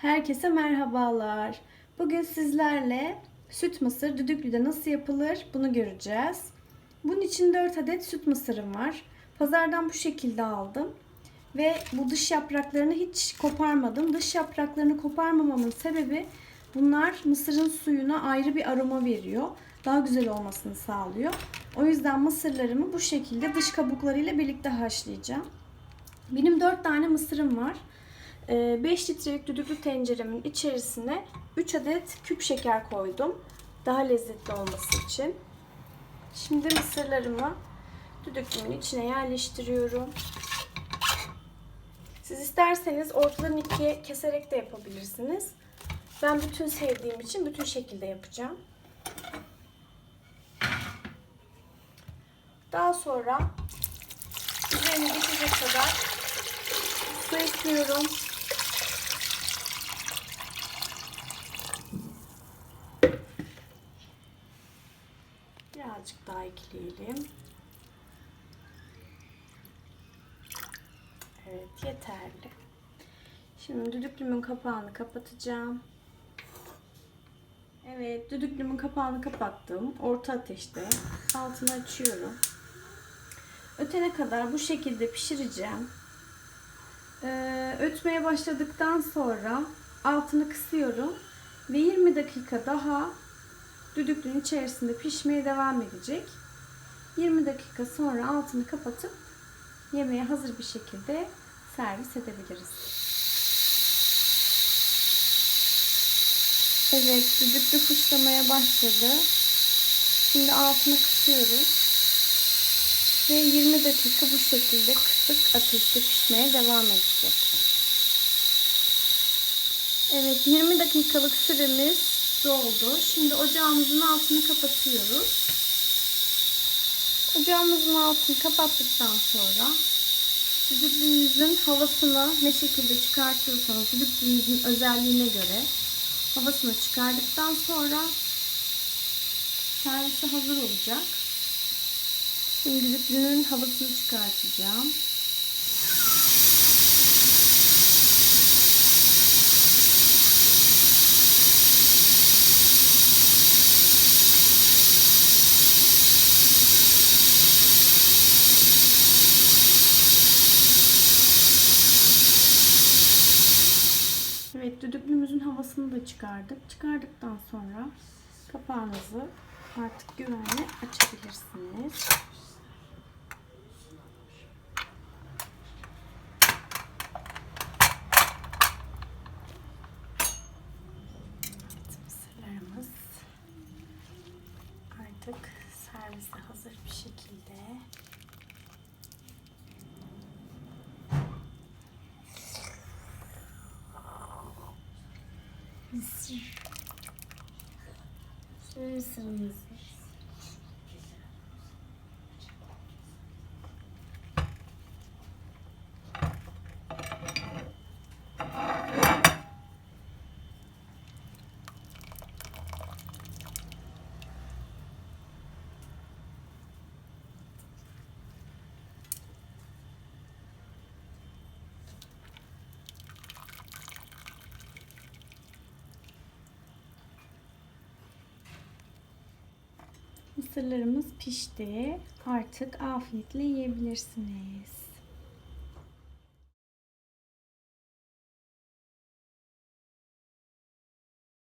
Herkese merhabalar. Bugün sizlerle süt mısır düdüklüde nasıl yapılır bunu göreceğiz. Bunun için 4 adet süt mısırım var. Pazardan bu şekilde aldım. Ve bu dış yapraklarını hiç koparmadım. Dış yapraklarını koparmamamın sebebi bunlar mısırın suyuna ayrı bir aroma veriyor. Daha güzel olmasını sağlıyor. O yüzden mısırlarımı bu şekilde dış kabuklarıyla birlikte haşlayacağım. Benim 4 tane mısırım var. 5 litrelik düdüklü tenceremin içerisine 3 adet küp şeker koydum. Daha lezzetli olması için. Şimdi mısırlarımı düdüklümün içine yerleştiriyorum. Siz isterseniz ortadan ikiye keserek de yapabilirsiniz. Ben bütün sevdiğim için bütün şekilde yapacağım. Daha sonra üzerini geçecek kadar su ekliyorum. Birazcık daha ekleyelim. Evet yeterli. Şimdi düdüklümün kapağını kapatacağım. Evet düdüklümün kapağını kapattım. Orta ateşte. Altını açıyorum. Ötene kadar bu şekilde pişireceğim. Ee, ötmeye başladıktan sonra altını kısıyorum ve 20 dakika daha düdüklünün içerisinde pişmeye devam edecek. 20 dakika sonra altını kapatıp yemeğe hazır bir şekilde servis edebiliriz. Evet, düdüklü fışlamaya başladı. Şimdi altını kısıyoruz. Ve 20 dakika bu şekilde kısık ateşte pişmeye devam edecek. Evet 20 dakikalık süremiz doldu. Şimdi ocağımızın altını kapatıyoruz. Ocağımızın altını kapattıktan sonra düdüklüğünüzün havasını ne şekilde çıkartıyorsanız düdüklüğünüzün özelliğine göre havasını çıkardıktan sonra servise hazır olacak. Şimdi düdüklünün havasını çıkartacağım. Evet düdüklümüzün havasını da çıkardık. Çıkardıktan sonra kapağınızı artık güvenle açabilirsiniz. Artık servise hazır bir şekilde. Mısır. Şöyle mısırımızı. Mısırlarımız pişti. Artık afiyetle yiyebilirsiniz.